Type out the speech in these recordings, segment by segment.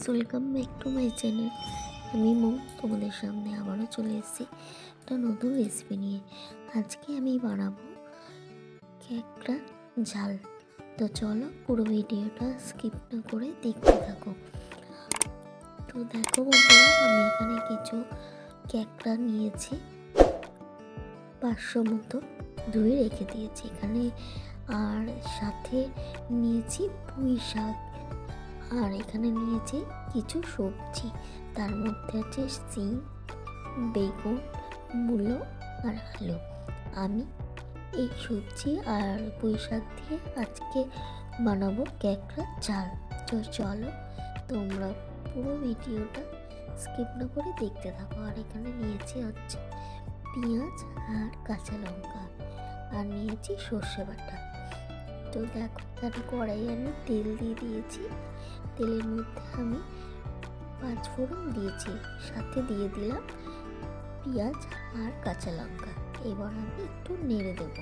Guys welcome back to my channel আমি মৌ, তোমাদের সামনে আবারও চলে এসেছি একটা নতুন রেসিপি নিয়ে। আজকে আমি বানাবো ক্যাকড়া ঝাল। তো চলো পুরো ভিডিওটা স্কিপ না করে দেখতে থাকো। তো দেখো বন্ধুরা, আমি এখানে কিছু ক্যাকড়া নিয়েছি। পাঁচশো মতো ধুয়ে রেখে দিয়েছি এখানে। আর সাথে নিয়েছি পুঁই শাক। আর এখানে নিয়েছি কিছু সবজি। তার মধ্যে আছে সিম, বেগুন, মূলো আর আলু। আমি এই সবজি আর পুঁই শাক দিয়ে আজকে বানাবো ক্যাকড়া চাল। তো চলো, তোমরা পুরো ভিডিওটা স্কিপ না করে দেখতে থাকো। আর এখানে নিয়েছি হচ্ছে পেঁয়াজ আর কাঁচা লঙ্কা। আর নিয়েছি সর্ষে বাটা। তো দেখো এখানে কড়াই আমি তেল দিয়ে দিয়েছি। তেলের মধ্যে আমি পাঁচ ফোড়ন দিয়েছি, সাথে দিয়ে দিলাম পেঁয়াজ আর কাঁচা লঙ্কা। এবার আমি একটু নেড়ে দেব।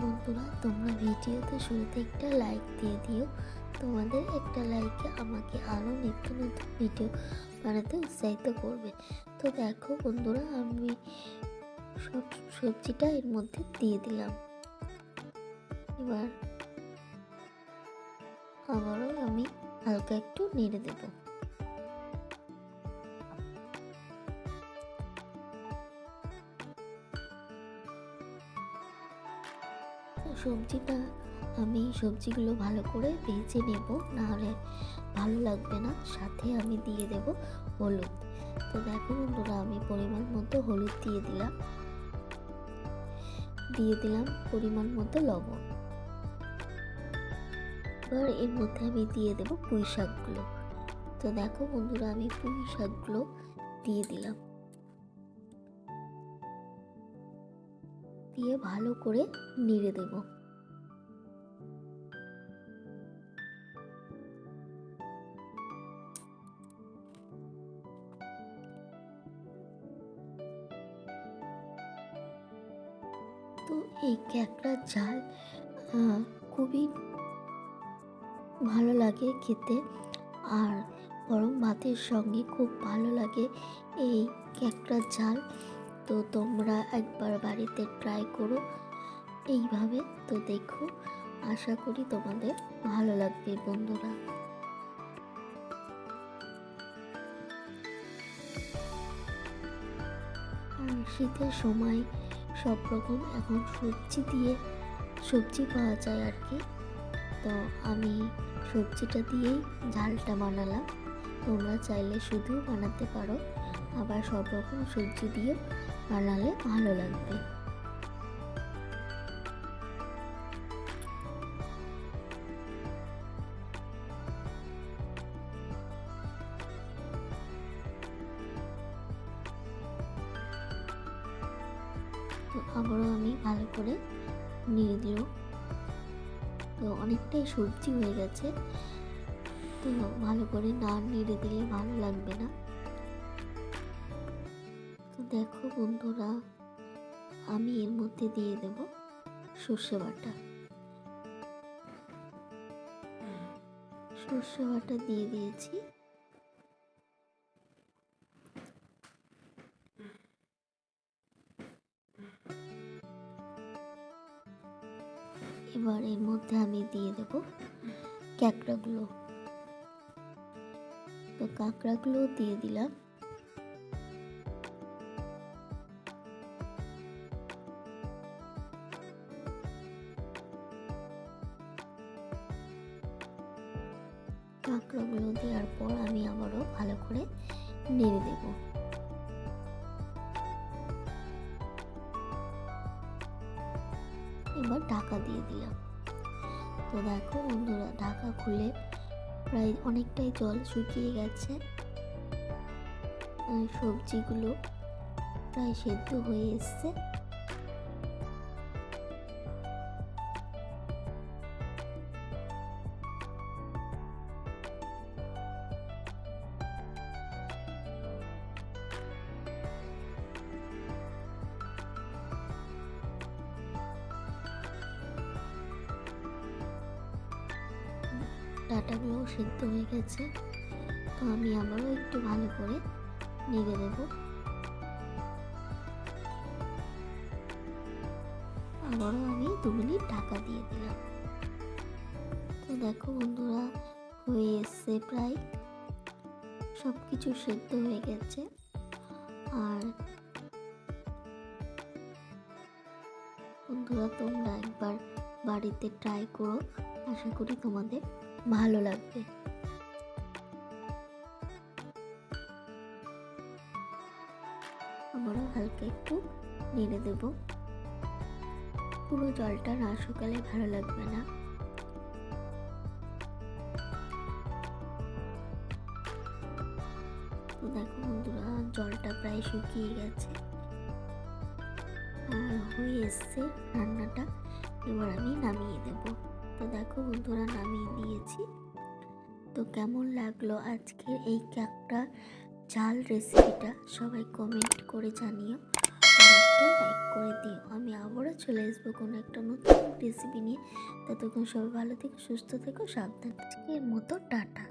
বন্ধুরা, তোমরা ভিডিওতে শুরুতে একটা লাইক দিয়ে দিও। তোমাদের একটা লাইকে আমাকে আরও নিত্য নতুন ভিডিও বানাতে উৎসাহিত করবে। তো দেখো বন্ধুরা, আমি সব সবজিটা এর মধ্যে দিয়ে দিলাম। এবার আবারও আমি হালকা একটু নেড়ে দেব। সবজিটা আমি সবজিগুলো ভালো করে ভেজে নেব, নাহলে ভালো লাগবে না। সাথে আমি দিয়ে দেব হলুদ। তো দেখো বন্ধুরা, আমি পরিমাণ মতো হলুদ দিয়ে দিলাম। দিয়ে দিলাম পরিমাণ মতো লবণ। এবার এর মধ্যে আমি দিয়ে দেবো পুঁই শাকগুলো। তো দেখো বন্ধুরা, আমি পুঁই শাকগুলো দিয়ে দিলাম। দিয়ে ভালো করে নেড়ে দেব। তো এই ক্যাকড়ার ঝাল খুবই ভালো লাগে খেতে আর গরম ভাতের সঙ্গে খুব ভালো লাগে এই ক্যাকড়ার ঝাল। তো তোমরা একবার বাড়িতে ট্রাই করো এইভাবে। তো দেখো, আশা করি তোমাদের ভালো লাগবে বন্ধুরা। শীতের সময় সব রকম এখন সবজি দিয়ে সবজি পাওয়া যায় আর কি। তো আমি সবজিটা দিয়েই ঝালটা বানালাম। তোমরা চাইলে শুধু বানাতে পারো, আবার সব রকম সবজি দিয়ে বানালে ভালো লাগবে। তো আবারও আমি ভালো করে নিয়ে দিল তো অনেকটাই সবজি হয়ে গেছে। তো ভালো করে না নেড়ে দিলে ভালো লাগবে না। তো দেখো বন্ধুরা, আমি এর মধ্যে দিয়ে দেব সর্ষে বাটা। সর্ষে বাটা দিয়ে দিয়েছি। এবার এর মধ্যে আমি দিয়ে দেব ক্যাকড়াগুলো তো কাঁকড়াগুলো দিয়ে দিলাম। কাঁকড়াগুলো দেওয়ার পর আমি আবারও ভালো করে নেড়ে দেব। এবার ঢাকা দিয়ে দিলাম। তো দেখো বন্ধুরা, ঢাকা খুলে প্রায় অনেকটাই জল শুকিয়ে গেছে। সবজিগুলো প্রায় সেদ্ধ হয়ে এসছে। ডাটাগুলো সিদ্ধ হয়ে গেছে। তো আমি আবারও একটু ভালো করে নেড়ে দেবো। আবারও আমি দু মিনিট ঢাকা দিয়ে দিলাম। তো দেখো বন্ধুরা, হয়ে এসছে প্রায়। সব কিছু সেদ্ধ হয়ে গেছে। আর বন্ধুরা, তোমরা একবার বাড়িতে ট্রাই করো। আশা করি তোমাদের ভালো লাগবে। আবারও হালকা একটু নেড়ে দেবো। পুরো জলটা না শুকালে ভালো লাগবে না। দেখো বন্ধুরা, জলটা প্রায় শুকিয়ে গেছে। আর হয়ে এসছে রান্নাটা। এবার আমি নামিয়ে দেব। তো দেখো, বন্ধুরা, নামিয়ে দিয়েছি তো কেমন লাগল আজকের এই ক্যাকটা চাল রেসিপিটা সবাই কমেন্ট করে জানিও আর একটা লাইক করে দিও। আমি আবারও চলে আসব কোনো একটা নতুন রেসিপি নিয়ে। ততক্ষণ সবাই ভালো থেকো, সুস্থ থেকো, সাবধান এর মতো টাটা।